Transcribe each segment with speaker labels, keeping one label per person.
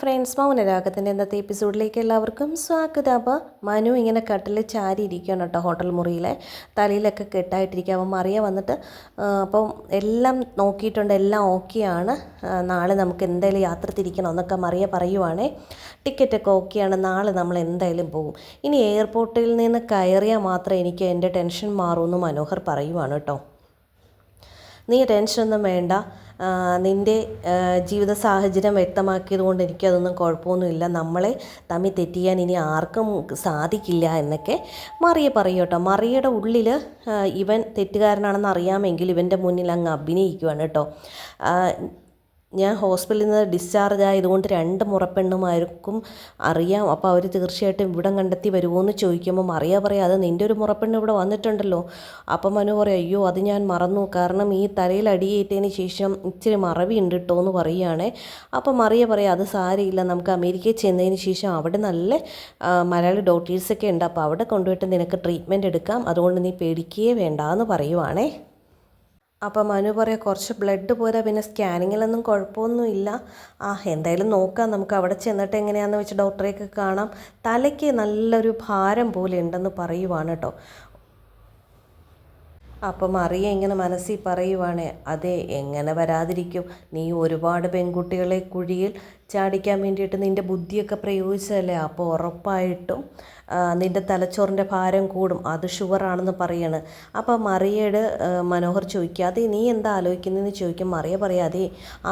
Speaker 1: Friends മൗനരാഗത്തിന്റെ ഇന്നത്തെ എപ്പിസോഡിലേക്ക് എല്ലാവർക്കും സ്വാഗതം. അപ്പോൾ മനു ഇങ്ങനെ കട്ടിൽ ചാരി ഇരിക്കുകയാണ് കേട്ടോ ഹോട്ടൽ മുറിയിലെ. തലയിലൊക്കെ കെട്ടായിട്ടിരിക്കുക അപ്പം മറിയ വന്നിട്ട് അപ്പം എല്ലാം നോക്കിയിട്ടുണ്ട് എല്ലാം ഓക്കെയാണ് നാളെ നമുക്ക് എന്തായാലും യാത്ര തിരിക്കണം എന്നൊക്കെ മറിയ പറയുവാണേ. ടിക്കറ്റൊക്കെ ഓക്കെയാണ് നാളെ നമ്മൾ എന്തായാലും പോകും ഇനി എയർപോർട്ടിൽ നിന്ന് കയറിയാൽ മാത്രമേ എനിക്ക് എന്റെ ടെൻഷൻ മാറുമെന്ന് മനോഹർ പറയുവാണ് കേട്ടോ. നീ ടെൻഷനൊന്നും വേണ്ട. നിന്റെ ജീവിത സാഹചര്യം വ്യക്തമാക്കിയത് കൊണ്ട് എനിക്കതൊന്നും കുഴപ്പമൊന്നുമില്ല. നമ്മളെ തമ്മിൽ തെറ്റിയാൻ ഇനി ആർക്കും സാധിക്കില്ല എന്നൊക്കെ മറിയ പറയൂട്ടോ മറിയുടെ ഉള്ളിൽ ഇവൻ തെറ്റുകാരനാണെന്ന് അറിയാമെങ്കിൽ ഇവന്റെ മുന്നിൽ അങ്ങ് അഭിനയിക്കുവാണ് കേട്ടോ. ഞാൻ ഹോസ്പിറ്റലിൽ നിന്ന് ഡിസ്ചാർജ് ആയതുകൊണ്ട് രണ്ട് മുറപ്പെണ്ണുമാർക്കും അറിയാം. അപ്പോൾ അവർ തീർച്ചയായിട്ടും ഇവിടം കണ്ടെത്തി വരുമോ എന്ന് ചോദിക്കുമ്പോൾ മറിയ പറയാം അത് നിന്റെ ഒരു മുറപ്പെണ്ണ് ഇവിടെ വന്നിട്ടുണ്ടല്ലോ. അപ്പം മനു പറയും അയ്യോ അത് ഞാൻ മറന്നു. കാരണം ഈ തലയിൽ അടിയേറ്റതിന് ശേഷം ഇച്ചിരി ഉണ്ട് കേട്ടോ എന്ന് പറയുകയാണേ അപ്പം മറിയ പറയാം അത് സാരമില്ല. നമുക്ക് അമേരിക്കയിൽ ചെന്നതിന് ശേഷം അവിടെ നല്ല മലയാളി ഡോക്ടേഴ്സൊക്കെ ഉണ്ട്. അപ്പോൾ അവിടെ കൊണ്ടുപോയിട്ട് നിനക്ക് ട്രീറ്റ്മെന്റ് എടുക്കാം. അതുകൊണ്ട് നീ പേടിക്കുകയേ വേണ്ട എന്ന് പറയുവാണേ. അപ്പം മനു പറയാം കുറച്ച് ബ്ലഡ് പോരാ പിന്നെ സ്കാനിങ്ങിലൊന്നും കുഴപ്പമൊന്നുമില്ല. ആ എന്തായാലും നോക്കാം നമുക്ക് അവിടെ ചെന്നിട്ട് എങ്ങനെയാണെന്ന് വെച്ച് ഡോക്ടറെയൊക്കെ കാണാം. തലയ്ക്ക് നല്ലൊരു ഭാരം പോലെ ഉണ്ടെന്ന് പറയുവാണ് കേട്ടോ. അപ്പം മറിയ ഇങ്ങനെ മനസ്സിൽ പറയുവാണ് അതെ എങ്ങനെ വരാതിരിക്കും? നീ ഒരുപാട് പെൺകുട്ടികളെ കുഴിയിൽ ചാടിക്കാൻ വേണ്ടിയിട്ട് നിന്റെ ബുദ്ധിയൊക്കെ പ്രയോഗിച്ചതല്ലേ? അപ്പോൾ ഉറപ്പായിട്ടും നിന്റെ തലച്ചോറിന്റെ ഭാരം കൂടും. അത് ഷുഗറാണെന്ന് പറയാണ്. അപ്പോൾ മറിയയുടെ മനോഹർ ചോദിക്കുക നീ എന്താ ആലോചിക്കുന്നതെന്ന് ചോദിക്കും. മറിയ പറയാതെ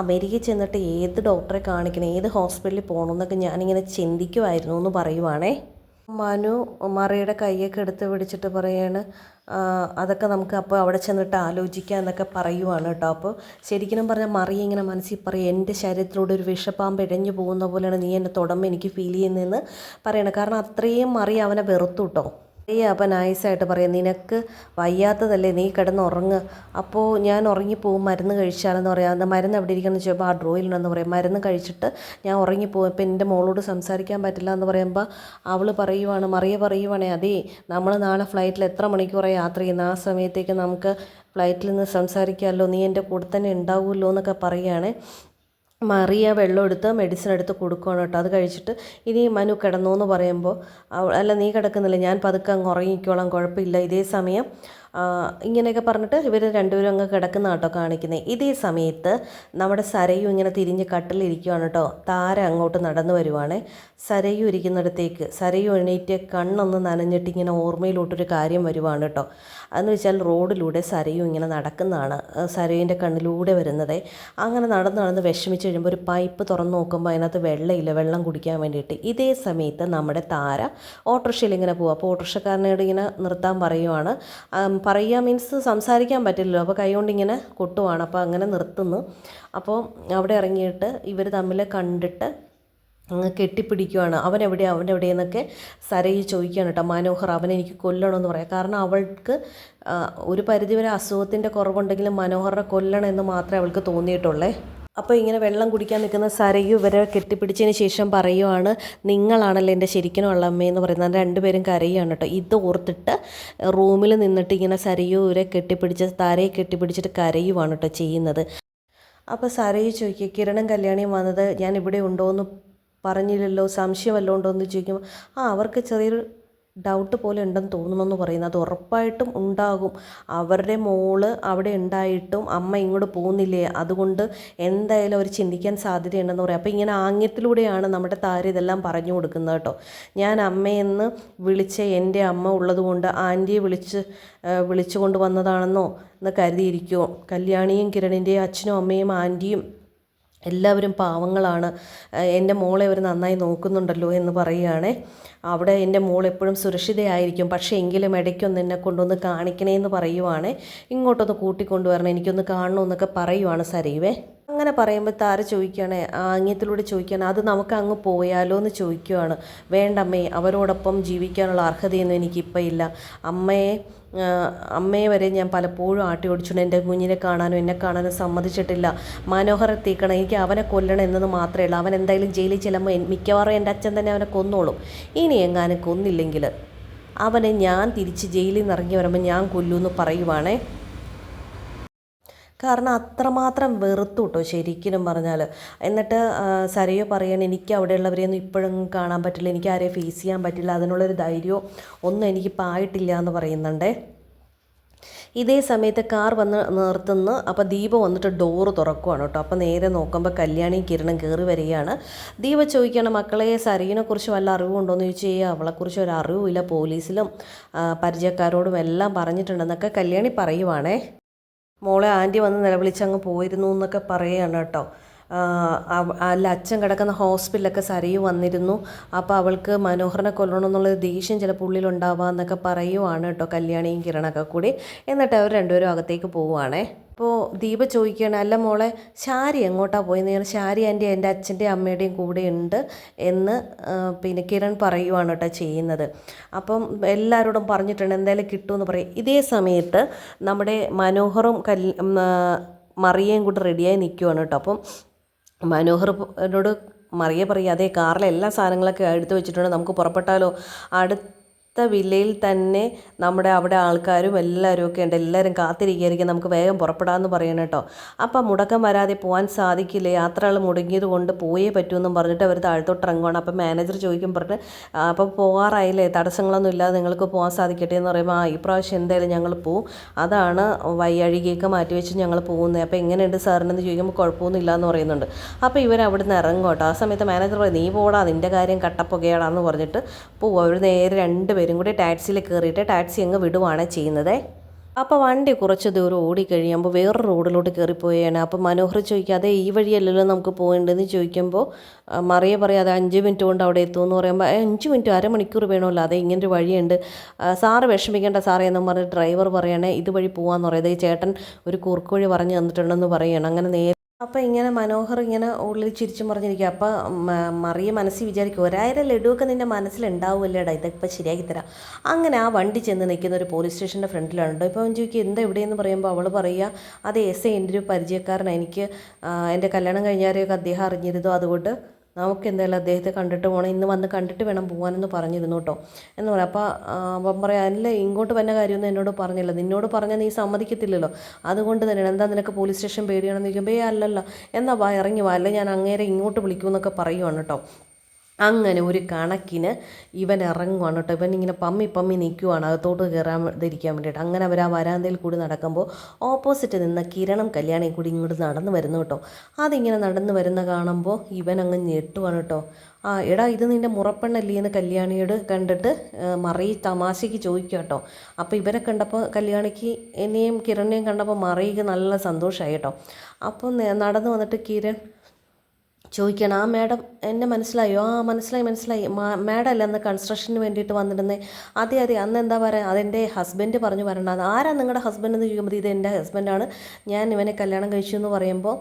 Speaker 1: അമേരിക്കയിൽ ചെന്നിട്ട് ഏത് ഡോക്ടറെ കാണിക്കണം ഏത് ഹോസ്പിറ്റലിൽ പോകണമെന്നൊക്കെ ഞാനിങ്ങനെ ചിന്തിക്കുമായിരുന്നു എന്ന് പറയുവാണേ. മനു മറിയുടെ കൈയൊക്കെ എടുത്ത് പിടിച്ചിട്ട് പറയാണ് "ആ, അതൊക്കെ നമുക്ക് അപ്പോൾ അവിടെ ചെന്നിട്ട് ആലോചിക്കാം എന്നൊക്കെ പറയുവാണ് കേട്ടോ. അപ്പോൾ ശരിക്കും പറഞ്ഞാൽ മറി ഇങ്ങനെ മനസ്സിൽ പറയും എന്റെ ശരീരത്തിലൂടെ ഒരു വിഷപ്പാമ്പ് ഇഴഞ്ഞു പോകുന്ന പോലെയാണ് നീ എന്നെ തുടമ്പ് എനിക്ക് ഫീൽ ചെയ്യുന്നതെന്ന് പറയണം. കാരണം അത്രയും മറി അവനെ വെറുത്തു കേട്ടോ. ഏയ് അപ്പം നൈസായിട്ട് പറയാം. നിനക്ക് വയ്യാത്തതല്ലേ? നീ കിടന്ന് ഉറങ്ങ് അപ്പോൾ ഞാൻ ഉറങ്ങിപ്പോവും. മരുന്ന് കഴിച്ചാലെന്ന് പറയാം. അത് മരുന്ന് എവിടെ ഇരിക്കണമെന്ന് ചോദിച്ചപ്പോൾ ആ ഡ്രോയിലുണ്ടെന്ന് പറയും. മരുന്ന് കഴിച്ചിട്ട് ഞാൻ ഉറങ്ങിപ്പോവും. ഇപ്പം എന്റെ മോളോട് സംസാരിക്കാൻ പറ്റില്ല എന്ന് പറയുമ്പോൾ അവൾ പറയുവാണ് മറിയ പറയുവാണേ അതേ നമ്മൾ നാളെ ഫ്ലൈറ്റിൽ എത്ര മണിക്കൂറാണ് യാത്ര ചെയ്യുന്നത് ആ സമയത്തേക്ക് നമുക്ക് ഫ്ലൈറ്റിൽ നിന്ന് സംസാരിക്കാമല്ലോ നീ എന്റെ കൂടെ തന്നെ ഉണ്ടാവുമല്ലോ എന്നൊക്കെ പറയുകയാണ്. മറിയ വെള്ളം എടുത്ത് മെഡിസിൻ എടുത്ത് കൊടുക്കുകയാണ് കേട്ടോ. അത് കഴിച്ചിട്ട് ഇനി മനു കിടന്നു എന്ന് പറയുമ്പോൾ അല്ല നീ കിടക്കുന്നില്ല? ഞാൻ പതുക്കെ അങ്ങ് ഉറങ്ങിക്കോളാം കുഴപ്പമില്ല. ഇതേ സമയം ഇങ്ങനെയൊക്കെ പറഞ്ഞിട്ട് ഇവർ രണ്ടുപേരും അങ്ങ് കിടക്കുന്ന കേട്ടോ കാണിക്കുന്നത് ഇതേ സമയത്ത് നമ്മുടെ സരയു ഇങ്ങനെ തിരിഞ്ഞ് കട്ടിലിരിക്കുകയാണ് കേട്ടോ. താര അങ്ങോട്ട് നടന്നു വരുവാണ്. സരയു ഇരിക്കുന്നിടത്തേക്ക് സരയു എണീറ്റ് കണ്ണൊന്ന് നനഞ്ഞിട്ട് ഇങ്ങനെ ഓർമ്മയിലോട്ടൊരു കാര്യം വരുവാണ് കേട്ടോ. അതെന്ന് വെച്ചാൽ റോഡിലൂടെ സരയു ഇങ്ങനെ നടക്കുന്നതാണ്. സരയുവിന്റെ കണ്ണിലൂടെ വരുന്നത്. അങ്ങനെ നടന്ന് നടന്ന് വിഷമിച്ച് കഴിയുമ്പോൾ ഒരു പൈപ്പ് തുറന്ന് നോക്കുമ്പോൾ അതിനകത്ത് വെള്ളമില്ല വെള്ളം കുടിക്കാൻ വേണ്ടിയിട്ട്. ഇതേ സമയത്ത് നമ്മുടെ താര ഓട്ടോറിക്ഷയിൽ ഇങ്ങനെ പോകും അപ്പോൾ ഓട്ടോറിക്ഷക്കാരനോട് ഇങ്ങനെ നിർത്താൻ പറയുവാണ്. പറയുക മീൻസ് സംസാരിക്കാൻ പറ്റില്ലല്ലോ. അപ്പോൾ കൈകൊണ്ട് ഇങ്ങനെ കൊട്ടുവാണ്. അപ്പോൾ അങ്ങനെ നിർത്തുന്നു. അപ്പോൾ അവിടെ ഇറങ്ങിയിട്ട് ഇവർ തമ്മിൽ കണ്ടിട്ട് അങ്ങ് കെട്ടിപ്പിടിക്കുവാണ്. അവൻ എവിടെയാണ് അവൻ എവിടെയെന്നൊക്കെ ചോദിക്കുകയാണ് കേട്ടോ. മനോഹർ അവനെ എനിക്ക് കൊല്ലണമെന്ന് പറയാം. കാരണം അവൾക്ക് ഒരു പരിധിവരെ അസുഖത്തിന്റെ കുറവുണ്ടെങ്കിലും മനോഹറിനെ കൊല്ലണം എന്ന് മാത്രമേ അവൾക്ക് തോന്നിയിട്ടുള്ളേ. അപ്പോൾ ഇങ്ങനെ വെള്ളം കുടിക്കാൻ നിൽക്കുന്ന സരയു ഇവരെ കെട്ടിപ്പിടിച്ചതിന് ശേഷം പറയുവാണ് നിങ്ങളാണല്ലോ എന്റെ ശരിക്കിനുള്ള അമ്മയെന്ന് പറയുന്നത്. രണ്ടുപേരും കരയുകയാണ് കേട്ടോ. ഇത് ഓർത്തിട്ട് റൂമിൽ നിന്നിട്ട് ഇങ്ങനെ സരയു ഇവരെ കെട്ടിപ്പിടിച്ച് താരയെ കെട്ടിപ്പിടിച്ചിട്ട് കരയുവാണ് കേട്ടോ ചെയ്യുന്നത്. അപ്പോൾ സരയു ചോദിക്കുക കിരണം കല്യാണിയും വന്നത് ഞാൻ ഇവിടെ ഉണ്ടോ? എന്ന് പറഞ്ഞില്ലല്ലോ സംശയം വല്ലതും ഉണ്ടോ എന്ന് ചോദിക്കുമ്പോൾ ആ അവർക്ക് ചെറിയൊരു ഡൗട്ട് പോലെ ഉണ്ടെന്ന് തോന്നുമെന്ന് പറയുന്നത് അത് ഉറപ്പായിട്ടും ഉണ്ടാകും. അവരുടെ മോൾ അവിടെ ഉണ്ടായിട്ടും അമ്മ ഇങ്ങോട്ട് പോകുന്നില്ലേ? അതുകൊണ്ട് എന്തായാലും അവർ ചിന്തിക്കാൻ സാധ്യതയുണ്ടെന്ന് പറയും. അപ്പോൾ ഇങ്ങനെ ആംഗ്യത്തിലൂടെയാണ് നമ്മുടെ താര ഇതെല്ലാം പറഞ്ഞു കൊടുക്കുന്നത് കേട്ടോ. ഞാൻ അമ്മയെന്ന് വിളിച്ച എന്റെ അമ്മ ഉള്ളതുകൊണ്ട് ആന്റിയെ വിളിച്ച് വിളിച്ചു കൊണ്ട് വന്നതാണെന്നോ എന്ന് കരുതിയിരിക്കുമോ കല്യാണിയും കിരണിന്റെയും അച്ഛനും അമ്മയും ആന്റിയും എല്ലാവരും പാവങ്ങളാണ്. എന്റെ മോളെ അവർ നന്നായി നോക്കുന്നുണ്ടല്ലോ എന്ന് പറയുകയാണേ. അവിടെ എന്റെ മോൾ എപ്പോഴും സുരക്ഷിതയായിരിക്കും. പക്ഷേ എങ്കിലും ഇടയ്ക്കൊന്ന് എന്നെ കൊണ്ടൊന്ന് കാണിക്കണേ എന്ന് പറയുവാണേ. ഇങ്ങോട്ടൊന്ന് കൂട്ടിക്കൊണ്ടുവരണം എനിക്കൊന്ന് കാണണമെന്നൊക്കെ പറയുവാണ് സരീവേ. അങ്ങനെ പറയുമ്പോൾ താര ചോദിക്കുകയാണ് ആംഗ്യത്തിലൂടെ ചോദിക്കുകയാണ് അത് നമുക്ക് അങ്ങ് പോയാലോ എന്ന് ചോദിക്കുകയാണ്. വേണ്ടമ്മേ അവരോടൊപ്പം ജീവിക്കാനുള്ള അർഹതയൊന്നും എനിക്കിപ്പോൾ ഇല്ല. അമ്മയെ അമ്മയെ വരെ ഞാൻ പലപ്പോഴും ആട്ടി ഓടിച്ചുകൊണ്ട് എന്റെ കുഞ്ഞിനെ കാണാനും എന്നെ കാണാനും സമ്മതിച്ചിട്ടില്ല. മനോഹരെ തീക്കണം എനിക്ക് അവനെ കൊല്ലണം എന്നത് മാത്രമേ ഉള്ളൂ. അവൻ എന്തായാലും ജയിലിൽ ചെല്ലുമ്പോൾ മിക്കവാറും എന്റെ അച്ഛൻ തന്നെ അവനെ കൊന്നോളും. ഇനി എങ്ങാനും കൊന്നില്ലെങ്കിൽ അവനെ ഞാൻ തിരിച്ച് ജയിലിൽ നിന്ന് ഇറങ്ങി വരുമ്പോൾ ഞാൻ കൊല്ലുമെന്ന് പറയുവാണേ. കാരണം അത്രമാത്രം വെറുത്തു കേട്ടോ ശരിക്കും പറഞ്ഞാൽ എന്നിട്ട് സരയോ പറയാണ് എനിക്ക് അവിടെയുള്ളവരെയൊന്നും ഇപ്പോഴും കാണാൻ പറ്റില്ല. എനിക്ക് ആരെയും ഫേസ് ചെയ്യാൻ പറ്റില്ല. അതിനുള്ളൊരു ധൈര്യമോ ഒന്നും എനിക്ക് പായിട്ടില്ല എന്ന് പറയുന്നുണ്ടേ. ഇതേ സമയത്ത് കാർ വന്ന് നിർത്തുന്നു. അപ്പോൾ ദീപ വന്നിട്ട് ഡോറ് തുറക്കുവാണ് കേട്ടോ. അപ്പോൾ നേരെ നോക്കുമ്പോൾ കല്യാണിയും കിരണം കയറി വരികയാണ്. ദീപ ചോദിക്കുകയാണ് മക്കളെ സരീനെക്കുറിച്ച് വല്ല അറിവുണ്ടോ എന്ന് ചോദിച്ചു കഴിഞ്ഞാൽ അവളെക്കുറിച്ച് ഒരു അറിവുമില്ല. പോലീസിലും പരിചയക്കാരോടും എല്ലാം പറഞ്ഞിട്ടുണ്ടെന്നൊക്കെ കല്യാണി പറയുവാണേ. മോളെ ആന്റി വന്ന് നിലവിളിച്ചങ്ങ് പോയിരുന്നു എന്നൊക്കെ പറയുകയാണ് കേട്ടോ. അല്ല അച്ഛൻ കിടക്കുന്ന ഹോസ്പിറ്റലൊക്കെ സരയു വന്നിരുന്നു. അപ്പോൾ അവൾക്ക് മനോഹരനെ കൊല്ലണം എന്നുള്ള ദേഷ്യം ചിലപ്പോൾ ഉള്ളിലുണ്ടാവാം എന്നൊക്കെ പറയുവാണ് കേട്ടോ കല്യാണിയും കിരണൊക്കെ കൂടി. എന്നിട്ട് അവർ രണ്ടുപേരും അകത്തേക്ക് പോവുകയാണേ അപ്പോൾ ദീപ ചോദിക്കുകയാണ് അല്ല മോളെ ശാരി എങ്ങോട്ടാണ് പോയെന്ന്? ഞാൻ ശാരി എന്റെ എന്റെ അച്ഛന്റെയും അമ്മയുടെയും കൂടെ ഉണ്ട് എന്ന് പിന്നെ കിരൺ പറയുവാണ് കേട്ടോ ചെയ്യുന്നത്. അപ്പം എല്ലാവരോടും പറഞ്ഞിട്ടുണ്ട് എന്തായാലും കിട്ടുമെന്ന് പറയും. ഇതേ സമയത്ത് നമ്മുടെ മനോഹറും കൽ മറിയയും കൂടെ റെഡിയായി നിൽക്കുവാണ് കേട്ടോ. അപ്പം മനോഹറിനോട് മറിയ പറയുക അതേ കാറിലെ എല്ലാ സാധനങ്ങളൊക്കെ എടുത്തു വെച്ചിട്ടുണ്ട് നമുക്ക് പുറപ്പെട്ടാലോ? അടുത്ത വില്ലയിൽ തന്നെ നമ്മുടെ അവിടെ ആൾക്കാരും എല്ലാവരും ഒക്കെ ഉണ്ട്. എല്ലാവരും കാത്തിരിക്കുകയായിരിക്കും. നമുക്ക് വേഗം പുറപ്പെടാമെന്ന് പറയണം കേട്ടോ. അപ്പം മുടക്കം വരാതെ പോകാൻ സാധിക്കില്ല? യാത്രകൾ മുടങ്ങിയത് കൊണ്ട് പോയേ പറ്റുമെന്നും പറഞ്ഞിട്ട് അവർ താഴത്തോട്ട് ഇറങ്ങുവാണ്. അപ്പം മാനേജർ ചോദിക്കും പറഞ്ഞിട്ട് "ആ, അപ്പം പോകാറായില്ലേ? തടസ്സങ്ങളൊന്നും ഇല്ലാതെ നിങ്ങൾക്ക് പോകാൻ സാധിക്കട്ടെ എന്ന് പറയുമ്പോൾ ആ ഈ പ്രാവശ്യം എന്തായാലും ഞങ്ങൾ പോവും. അതാണ് വയ്യഴികയൊക്കെ മാറ്റി വെച്ച് ഞങ്ങൾ പോകുന്നത്. അപ്പോൾ എങ്ങനെയുണ്ട് സാറിനെന്ന് ചോദിക്കുമ്പോൾ കുഴപ്പമൊന്നും ഇല്ല എന്ന് പറയുന്നുണ്ട്. അപ്പോൾ ഇവർ അവിടെ നിന്ന് ഇറങ്ങും കേട്ടോ. ആ സമയത്ത് മാനേജർ പറയും നീ പോടാ നിന്റെ കാര്യം കട്ടപ്പുകയാടാന്ന് പറഞ്ഞിട്ട് പോവും. അവർ നേരെ രണ്ടുപേരും കൂടി ടാക്സിയിൽ കയറിയിട്ട് ടാക്സി അങ്ങ് വിടുവാണ് ചെയ്യുന്നത്. അപ്പോൾ വണ്ടി കുറച്ച് ദൂരം ഓടിക്കഴിയുമ്പോൾ വേറൊരു റോഡിലോട്ട് കയറിപ്പോയാണ്. അപ്പോൾ മനോഹർ ചോദിക്കുക അതെ ഈ വഴിയല്ലല്ലോ നമുക്ക് പോകേണ്ടതെന്ന് ചോദിക്കുമ്പോൾ മറിയെ മറിയ പറയാം അത് അഞ്ച് മിനിറ്റ് കൊണ്ട് അവിടെ എത്തുമെന്ന് പറയുമ്പോൾ അഞ്ച് മിനിറ്റ് അരമണിക്കൂർ വേണമല്ലോ അതെ ഇങ്ങനൊരു വഴിയുണ്ട്. സാറ് വിഷമിക്കേണ്ട സാറേ എന്നും പറഞ്ഞ് ഡ്രൈവർ പറയണേ ഇതുവഴി പോകാമെന്ന് പറയുന്നത് ഈ ചേട്ടൻ ഒരു കുറുക്കുവഴി പറഞ്ഞു തന്നിട്ടുണ്ടെന്ന് പറയണം. അങ്ങനെ നേരെ അപ്പോൾ ഇങ്ങനെ മനോഹർ ഇങ്ങനെ ഉള്ളിൽ ചിരിച്ചു പറഞ്ഞിരിക്കുക അപ്പോൾ മ- മറിയ മനസ്സിൽ വിചാരിക്കും ഒരായിരം ലഡുവൊക്കെ നിന്റെ മനസ്സിലുണ്ടാവുമല്ലേടാ ഇതൊക്കെ ശരിയാക്കി തരാം. അങ്ങനെ ആ വണ്ടി ചെന്ന് നിൽക്കുന്ന ഒരു പോലീസ് സ്റ്റേഷന്റെ ഫ്രണ്ടിലാണ് കേട്ടോ ഇപ്പോൾ അവൻ ചോദിക്കും എന്താ എവിടെയെന്ന് പറയുമ്പോൾ അവൾ പറയുക അത് എസ് എന്റെ ഒരു പരിചയക്കാരനാണ് എനിക്ക് എന്റെ കല്യാണം കഴിഞ്ഞാരെയൊക്കെ അദ്ദേഹം അറിഞ്ഞിരുന്നു അതുകൊണ്ട് നമുക്ക് എന്തായാലും അദ്ദേഹത്തെ കണ്ടിട്ട് പോകണം ഇന്ന് വന്ന് കണ്ടിട്ട് വേണം പോകാനെന്ന് പറഞ്ഞിരുന്നു കേട്ടോ. എന്ന് പറയാം. അപ്പോൾ അപ്പം പറയാം അല്ല ഇങ്ങോട്ട് വന്ന കാര്യമൊന്നും എന്നോട് പറഞ്ഞില്ല. നിന്നോട് പറഞ്ഞാൽ നീ സമ്മതിക്കത്തില്ലല്ലോ. അതുകൊണ്ട് തന്നെയാണ്. എന്താ നിനക്ക് പോലീസ് സ്റ്റേഷൻ പേടിയാണെന്ന് ചോദിക്കുമ്പോൾ ഏ അല്ലല്ല. എന്നാ വാ ഇറങ്ങി വാ. അല്ലെ ഞാൻ അങ്ങേരെ ഇങ്ങോട്ട് വിളിക്കുമെന്നൊക്കെ പറയുവാണ് കേട്ടോ. അങ്ങനെ ഒരു കണക്കിന് ഇവൻ ഇറങ്ങുവാണ് കേട്ടോ. ഇവൻ ഇങ്ങനെ പമ്മി പമ്മി നിൽക്കുവാണ്. അകത്തോട്ട് കയറാതിരിക്കാൻ വേണ്ടിയിട്ട്. അങ്ങനെ അവർ ആ വരാന്തയിൽ കൂടി നടക്കുമ്പോൾ ഓപ്പോസിറ്റ് നിന്ന കിരണം കല്യാണി കൂടി ഇങ്ങോട്ട് നടന്നു വരുന്നു കേട്ടോ. അതിങ്ങനെ നടന്നു വരുന്ന കാണുമ്പോൾ ഇവൻ അങ്ങ് ഞെട്ടുവാണ് കേട്ടോ. ആ എടാ ഇത് നിന്റെ മുറപ്പെണ്ണല്ലേ എന്ന് കല്യാണിയോട് കണ്ടിട്ട് മറി തമാശയ്ക്ക് ചോദിക്കുക കേട്ടോ. അപ്പോൾ ഇവരെ കണ്ടപ്പോൾ കല്യാണിക്ക് എന്നെയും കിരണിനെയും കണ്ടപ്പോൾ മറിയ്ക്ക് നല്ല സന്തോഷമായി കേട്ടോ. അപ്പോൾ നടന്നു വന്നിട്ട് കിരൺ ചോദിക്കണം ആ മാഡം എന്നെ മനസ്സിലായോ? ആ മനസ്സിലായി മനസ്സിലായി. മാഡം അല്ലേ അന്ന് കൺസ്ട്രക്ഷന് വേണ്ടിയിട്ട് വന്നിരുന്നേ? അതെ അതെ. അന്ന് എന്താ പറയുക അതെന്റെ ഹസ്ബൻഡ് പറഞ്ഞു വരേണ്ടത് ആരാ നിങ്ങളുടെ ഹസ്ബൻഡ് എന്ന് ചോദിക്കുമ്പോൾ ഇത് എന്റെ ഹസ്ബൻഡാണ് ഞാൻ ഇവനെ കല്യാണം കഴിച്ചു എന്ന് പറയുമ്പോൾ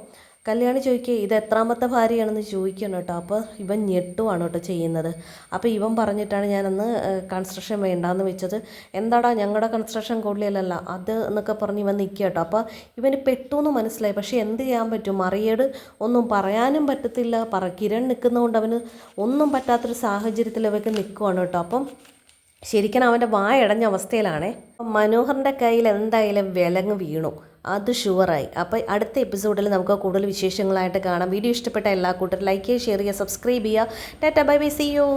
Speaker 1: കല്യാണി ചോദിക്കുക ഇത് എത്രാമത്തെ ഭാര്യയാണെന്ന് ചോദിക്കണം കേട്ടോ. അപ്പോൾ ഇവൻ ഞെട്ടുവാണ് കേട്ടോ ചെയ്യുന്നത്. അപ്പോൾ ഇവൻ പറഞ്ഞിട്ടാണ് ഞാനന്ന് കൺസ്ട്രക്ഷൻ വേണ്ടാന്ന് വെച്ചത്. എന്താടാ ഞങ്ങളുടെ കൺസ്ട്രക്ഷൻ കൂടുതലല്ല അത് എന്നൊക്കെ പറഞ്ഞ് ഇവൻ നിൽക്കുക കേട്ടോ. അപ്പോൾ ഇവന് പെട്ടെന്ന് മനസ്സിലായി. പക്ഷേ എന്ത് ചെയ്യാൻ പറ്റും? മറിയേട് ഒന്നും പറയാനും പറ്റത്തില്ല. പറ കിരൺ നിൽക്കുന്നതുകൊണ്ട് അവന് ഒന്നും പറ്റാത്തൊരു സാഹചര്യത്തിൽ അവർക്ക് നിൽക്കുവാണ് കേട്ടോ. അപ്പം ശരിക്കും അവന്റെ വായടഞ്ഞ അവസ്ഥയിലാണേ. മനോഹറിന്റെ കയ്യിൽ എന്തായാലും വിലങ്ങ് വീണു. അത് ഷുവറായി അപ്പോൾ അടുത്ത എപ്പിസോഡിൽ നമുക്ക് കൂടുതൽ വിശേഷങ്ങളായിട്ട് കാണാം. വീഡിയോ ഇഷ്ടപ്പെട്ട എല്ലാ കൂട്ടരും ലൈക്ക് ചെയ്യുക ഷെയർ ചെയ്യുക സബ്സ്ക്രൈബ് ചെയ്യുക. Tata bye bye see you